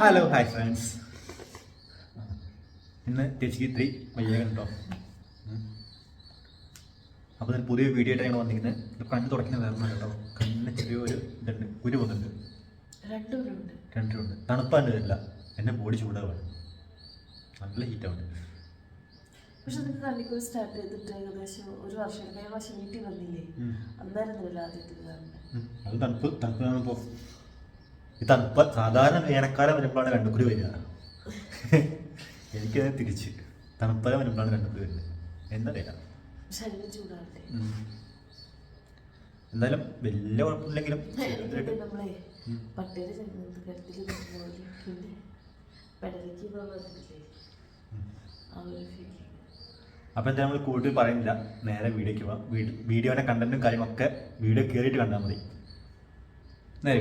Hello hi friends ഇന്ന് ചേച്ചിക്ക് ഇത്തിരി വയ്യ കേട്ടോ അപ്പോൾ ഞാൻ പുതിയ വീഡിയോ ആയിട്ട് ഞങ്ങൾ വന്നിരിക്കുന്നത്. ഇത് കണ്ണ് തുടക്കുന്ന വേറെ കേട്ടോ. കണ്ണിന് ചെറിയൊരു ഇതുണ്ട്. കുരു വന്നിട്ടുണ്ട്. രണ്ടുണ്ട് തണുപ്പാണ്ട് വരില്ല. എന്നെ ബോഡി ചൂടാവാണ്. നല്ല ഹീറ്റാവുണ്ട് പക്ഷെ നിങ്ങൾക്ക് കണ്ണിക്കൂർ സ്റ്റാർട്ട് ചെയ്തിട്ട് ഏകദേശം ഒരു വർഷം കഴിഞ്ഞ പ്രാവശ്യം വീട്ടിൽ വന്നില്ലേ? അന്നായിരുന്നില്ല ആദ്യത്തെ കാണുന്നത്. അത് തണുപ്പ് തണുപ്പ് ഈ തണുപ്പ് സാധാരണ വേനൽക്കാലം വരുമ്പോഴാണ് കണ്ടുപുരി വരിക. എനിക്കത് തിരിച്ച്. തണുപ്പകം വരുമ്പോഴാണ് കണ്ടുപുരി വരുന്നത്. ചൂടാവട്ടെ. എന്തായാലും വലിയ കുഴപ്പമില്ലെങ്കിലും അപ്പം എന്തായാലും നമ്മൾ കൂടുതൽ പറയുന്നില്ല. നേരെ വീഡിയോക്ക് പോവാം. വീഡിയോ വീഡിയോയുടെ കണ്ടന്റും കാര്യമൊക്കെ വീഡിയോ കയറിയിട്ട് കണ്ടാൽ മതി. നേരെ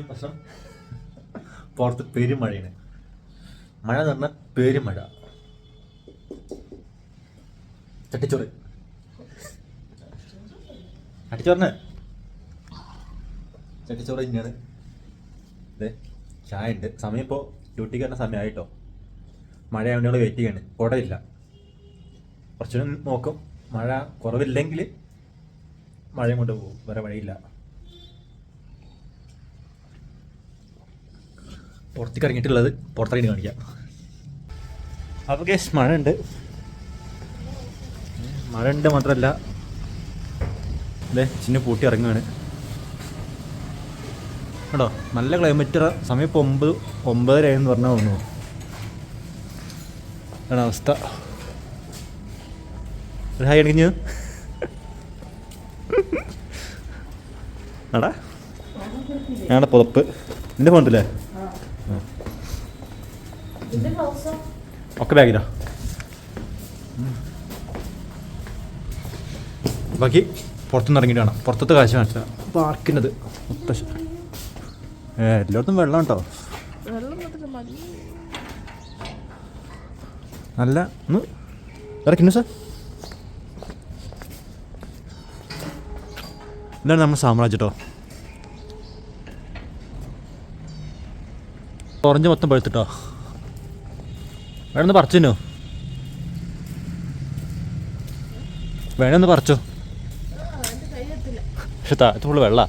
പ്രശ്നം. പുറത്ത് പെരുമഴയാണ്. മഴ എന്ന് പറഞ്ഞാൽ പെരുമഴ. ചട്ടിച്ചോറ്. ചട്ടിച്ചോറിന്. ചട്ടിച്ചോറ് തന്നെയാണ്. അതെ ചായ ഉണ്ട് സമയം ഇപ്പോൾ ഡ്യൂട്ടിക്ക് വരുന്ന സമയമായിട്ടോ. മഴ ആയതുകൊണ്ട് വെയിറ്റ് ചെയ്യാണ്. കുടയില്ല കുറച്ചുകൂടി നോക്കും. മഴ കുറവില്ലെങ്കിൽ മഴയും കൊണ്ട് പോകും. വേറെ വഴിയില്ല. പുറത്തേക്ക് ഇറങ്ങിയിട്ടുള്ളത് പുറത്തിറങ്ങി കാണിക്കാം. അപ്പോൾ കേസ് മഴ ഉണ്ട് മഴ ഉണ്ട് മാത്രമല്ല അതെ ചിന്ന പൂട്ടി ഇറങ്ങുകയാണ്. കേട്ടോ നല്ല ക്ലൈമറ്റ് സമയം ഇപ്പോൾ ഒമ്പത് ഒമ്പതര എന്ന് പറഞ്ഞാൽ തോന്നുന്നു. ആണ് അവസ്ഥ. ഒരു ഹായ് അണിഞ്ഞു. ആടാ ഞങ്ങളുടെ പുതപ്പ്. നിന്റെ ഫോണില്ലേ ഒക്കെ ബാഗിലാ ബാക്കി പുറത്തുനിന്ന് ഇറങ്ങിയിട്ട് വേണം പുറത്തത്തെ കാഴ്ച കാണിച്ചാൽ പാർക്കിന്റെത് മുത്തശ്ശ എല്ലായിടത്തും വെള്ളം കേട്ടോ നല്ല. ഇറക്കുന്നു സാർ. ഇതാണ് നമ്മുടെ സാമ്രാജ്യം കേട്ടോ ഓറഞ്ച് മൊത്തം പഴുത്തിട്ടോ വേണമെന്ന് പറിച്ചോ വേണമെന്ന് പറിച്ചോ? പക്ഷെ താഴത്ത് ഫുള്ള് വെള്ള.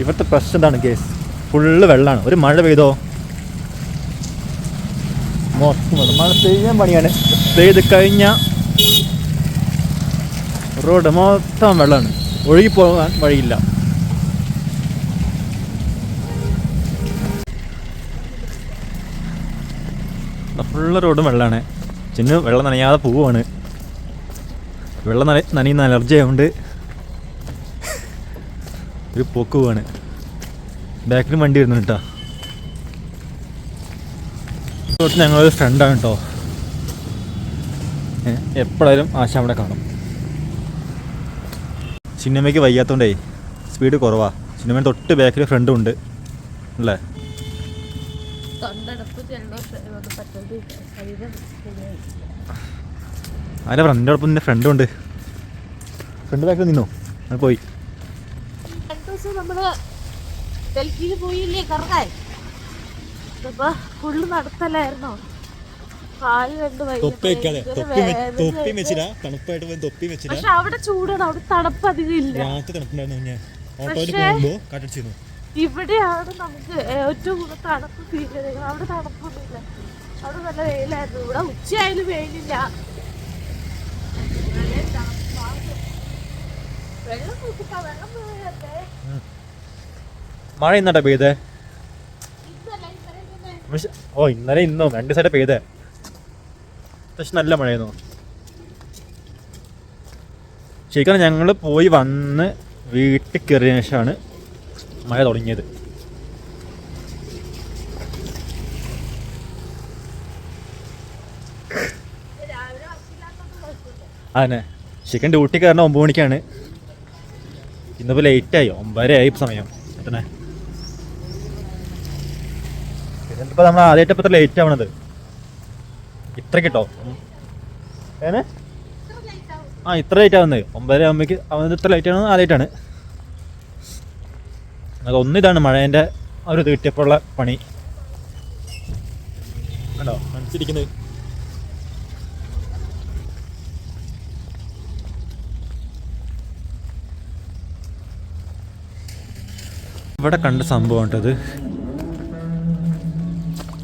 ഇവിടുത്തെ പ്രശ്നം എന്താണ് കേസ് ഫുള്ള് വെള്ളമാണ് ഒരു മഴ പെയ്തോ? മൊത്തം. മഴ പെയ്യാൻ പണിയാണ്. പെയ്ത് കഴിഞ്ഞാൽ റോഡ് മൊത്തം വെള്ളമാണ് ഒഴുകി പോകാൻ വഴിയില്ല ഫുള്ള് റോഡും വെള്ളമാണ് ചിന്നു വെള്ളം നനയാതെ പോവുകയാണ് വെള്ളം നന നനയുന്ന അലർജി ആയതുകൊണ്ട് ഒരു പോക്ക് പോവാണ്. ബാക്കിലും വണ്ടി വരുന്നു കേട്ടോ ഞങ്ങളൊരു ഫ്രണ്ടാണ് കേട്ടോ എപ്പോഴായാലും ആശ അവിടെ കാണും. സിനിമയ്ക്ക് വയ്യാത്തോണ്ടേ സ്പീഡ് കുറവാ. സിനിമ തൊട്ട് ബാക്കിൽ ഫ്രണ്ടും ഉണ്ട്. അല്ലേ? അല്ല ഫ്രണ്ടിനോടൊപ്പം ഒപ്പം ഫ്രണ്ടും ഉണ്ട്. ഫ്രണ്ട് ബാക്കിൽ നിന്നോ? അത് പോയി. ദിവസം നമ്മൾ ഡൽഹിയിൽ പോയില്ലേ? കറങ്ങാൻ. അപ്പൊ ഫുള്ള് നടത്തലായിരുന്നോ. കാൽ പക്ഷെ അവിടെ ചൂടാണ്. അവിടെ തണുപ്പ് അധികം ഇല്ല ഇവിടെയാണ് നമുക്ക് ഏറ്റവും കൂടുതൽ തണുപ്പ് ഫീൽ ചെയ്തത് അവിടെ തണുപ്പൊന്നുമില്ല. അവിടെ നല്ല വെയിലായിരുന്നു. ഇവിടെ ഉച്ചയായാലും വെയിലില്ല നല്ല തണുപ്പാണ്. വെള്ളം നോക്കിട്ടാ വെള്ളം പോയതല്ലേ മഴ ഇന്നട്ടാ പെയ്തേ? ഓ ഇന്നലെ ഇന്നോ രണ്ട് സൈഡ് പെയ്തേ. പക്ഷെ നല്ല മഴയായിരുന്നു. ശരിക്കും ഞങ്ങൾ പോയി വന്ന് വീട്ടിൽ കയറിയ ശേഷമാണ് മഴ തുടങ്ങിയത്. അതന്നെ. ശരിക്കും ഡ്യൂട്ടി കാരണം ഒമ്പത് മണിക്കാണ്. ഇന്നിപ്പോൾ ലേറ്റായി ഒമ്പതരയായി സമയം. എത്തണേ? ഇതിപ്പോൾ നമ്മൾ ആദ്യമായിട്ട് ഇപ്പോൾ ലേറ്റ് ആവണത്. ഇത്ര കിട്ടോ ഏനെ? ആ ഇത്ര ലേറ്റ് ആവുന്നത്. ഒമ്പതര ആകുമ്പോഴേക്ക് അവനത് ഇത്ര ലേറ്റ് ആവുന്നത് ആദ്യമായിട്ടാണ് അത് ഒന്നിതാണ് മഴേന്റെ ഒരു ഇത് കിട്ടിയപ്പോഴുള്ള പണി. കണ്ടോ? മനസ്സിരിക്കുന്നത് ഇവിടെ കണ്ട സംഭവം കേട്ടത്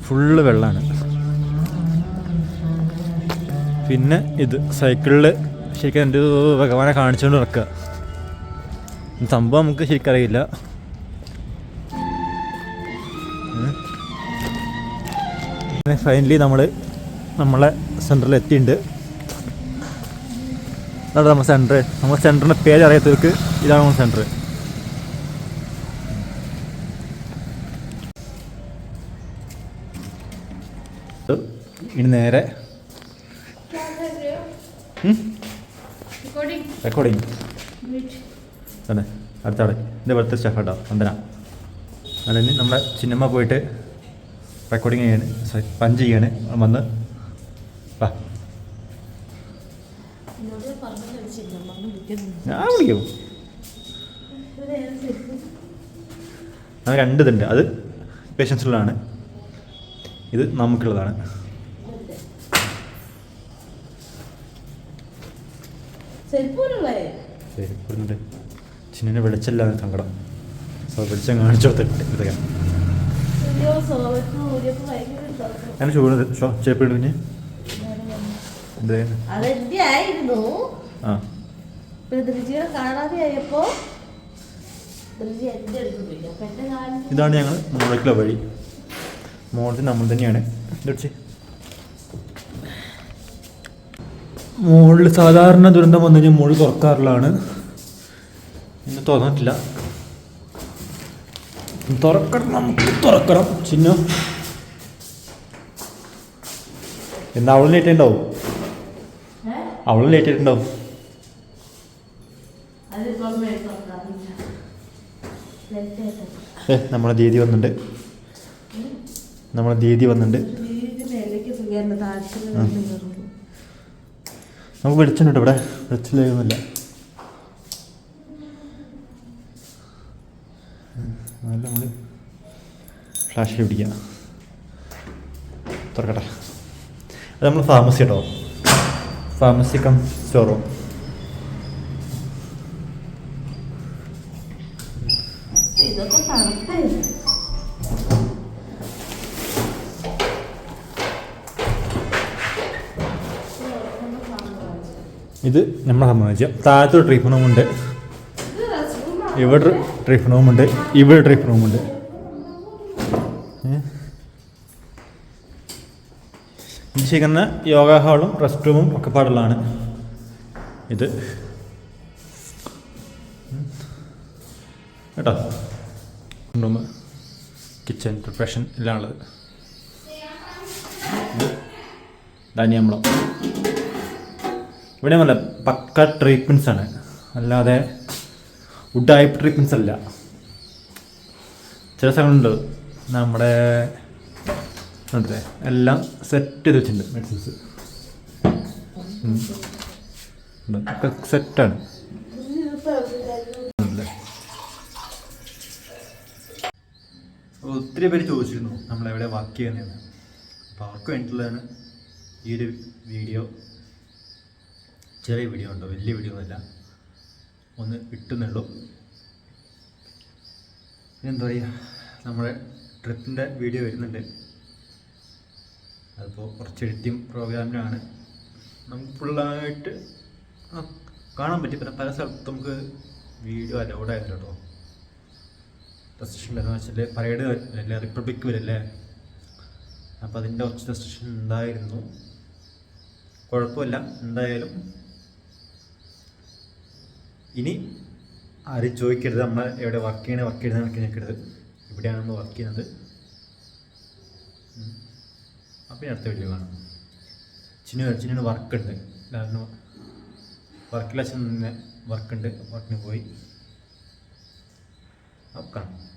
ഫുള്ള് വെള്ളമാണ് പിന്നെ ഇത് സൈക്കിളിൽ ശരിക്കും എന്റെ ഭഗവാനെ കാണിച്ചുകൊണ്ട് നടക്കുക സംഭവം നമുക്ക് ശരിക്കും അറിയില്ല. ഫൈനലി നമ്മൾ നമ്മളെ സെന്ററിൽ എത്തിയിട്ടുണ്ട് അതാണ് നമ്മുടെ സെന്റർ നമ്മുടെ സെന്ററിന്റെ പേര് അറിയാത്തവർക്ക് ഇതാണ് നമ്മുടെ സെന്റർ ഇനി നേരെ റെക്കോർഡിങ് അതെ അടുത്താളെ. എന്റെ ഇവിടുത്തെ സ്റ്റാഫ് കേട്ടോ വന്ദന. ഇനി നമ്മുടെ സിനിമ പോയിട്ട് റെക്കോർഡിങ് ചെയ്യാണ് സോറി പഞ്ച് ചെയ്യാണ്. വന്ന് വാ. ഞാൻ വിളിക്കും. അത് രണ്ട് ഇതുണ്ട്. അത് പേഷ്യൻസിലുള്ളതാണ് ഇത് നമുക്കുള്ളതാണ്. ഇവിടുന്നുണ്ട് ചിന്നിനെ വിളിച്ചില്ല സങ്കടം. സോ വിളിച്ചാൽ കാണിച്ചു കൊടുത്തിട്ട് ഇതൊക്കെ. അങ്ങനെ ചൂട് ഷോ ചേപ്പിട്ട് പിന്നെ? ആ. ഇതാണ് ഞങ്ങൾ മുകളിലേക്കുള്ള വഴി. മോളത്തിൽ നമ്മൾ തന്നെയാണ്. ഇതൊടിച്ച് മുകളിൽ സാധാരണ ദുരന്തം വന്നു കഴിഞ്ഞാൽ മുകളിൽ തുറക്കാറുള്ളതാണ്. ഇന്ന് തുറന്നിട്ടില്ല. തുറക്കണം നമുക്ക് തുറക്കണം. ചിഹ്നം എന്താ അവളും ലേറ്റ് ഉണ്ടാവും അവളും ലേറ്റ് ആയിട്ടുണ്ടാവും. ഏ നമ്മളെ ദീദി വന്നിട്ടുണ്ട് നമ്മളെ ദീദി വന്നിട്ടുണ്ട് നമുക്ക് വെളിച്ചുണ്ട് ഇവിടെ. വെളിച്ചിലൊന്നുമില്ല നല്ല നമ്മൾ ഫ്ലാഷ് പിടിക്കാം തുറക്കട്ടെ. അത് നമ്മൾ ഫാർമസി കേട്ടോ ഫാർമസി കം സ്റ്റോറോ ഇതൊക്കെ ഇത് നമ്മളെ സംബന്ധിച്ച് താഴത്തൊരു റൂം റൂമുണ്ട് ഇവിടെ ട്രീറ്റ്മെന്റ് റൂമുണ്ട് ഇവിടെ ട്രീറ്റ്മെന്റ് റൂമുണ്ട് ചെയ്യുന്ന യോഗ ഹാളും റെസ്റ്റ് റൂമും ഒക്കെ പാടുള്ളതാണ്. ഇത്. കേട്ടോ? റൂം കിച്ചൺ പ്രിപ്പറേഷൻ എല്ലാം ഉള്ളത്. ധാന്യമ്പളം ഇവിടെ നല്ല പക്ക ട്രീറ്റ്മെന്റ്സ് ആണ്. അല്ലാതെ ഉഡായ്പ് ട്രീറ്റ്മെന്റ്സ് അല്ല. ചില സ്ഥലങ്ങളുണ്ട്. നമ്മുടെ എല്ലാം സെറ്റ് ചെയ്ത് വെച്ചിട്ടുണ്ട് മെഡിസിൻസ് സെറ്റാണ് ഒത്തിരി പേര് ചോദിച്ചിരുന്നു നമ്മളെവിടെ വർക്ക് ചെയ്യുന്നതെന്ന്. അപ്പോൾ അവർക്ക് വേണ്ടിയിട്ടുള്ളതാണ് ഈ ഒരു വീഡിയോ ചെറിയ വീഡിയോ ഉണ്ടോ വലിയ വീഡിയോ ഒന്നുമില്ല. ഒന്ന് ഇട്ടുന്നുള്ളൂ പിന്നെന്താ പറയുക നമ്മുടെ ട്രിപ്പിന്റെ വീഡിയോ വരുന്നുണ്ട്. അതിപ്പോൾ കുറച്ച് എഡിറ്റിംഗ് പ്രോഗ്രാമിനാണ് നമുക്ക് ഫുള്ളായിട്ട് കാണാൻ പറ്റി. പിന്നെ പല സ്ഥലത്ത് നമുക്ക് വീഡിയോ അലൗഡ് ആയിരുന്നു കേട്ടോ റെസ്ട്രിക്ഷൻ എന്ന് വെച്ചാൽ പരേഡ് വരില്ലേ? റിപ്പബ്ലിക് വരില്ലേ? അപ്പോൾ അതിന്റെ കുറച്ച് റെസ്ട്രിക്ഷൻ ഉണ്ടായിരുന്നു. കുഴപ്പമില്ല. എന്തായാലും ഇനി ആരും ചോദിക്കരുത് നമ്മൾ എവിടെ വർക്ക് ചെയ്യണേ വർക്ക് ചെയ്യണേ വർക്ക് ചെയ്യരുത് ഇവിടെയാണ് നമ്മൾ വർക്ക് ചെയ്യുന്നത്. അപ്പം അടുത്ത വീഡിയോ കാണാം. ചിന്നു വർക്ക് ഉണ്ട്. കാരണം വർക്കിൽ അച്ഛൻ വർക്കുണ്ട് വർക്കിന് പോയി. നോക്കണം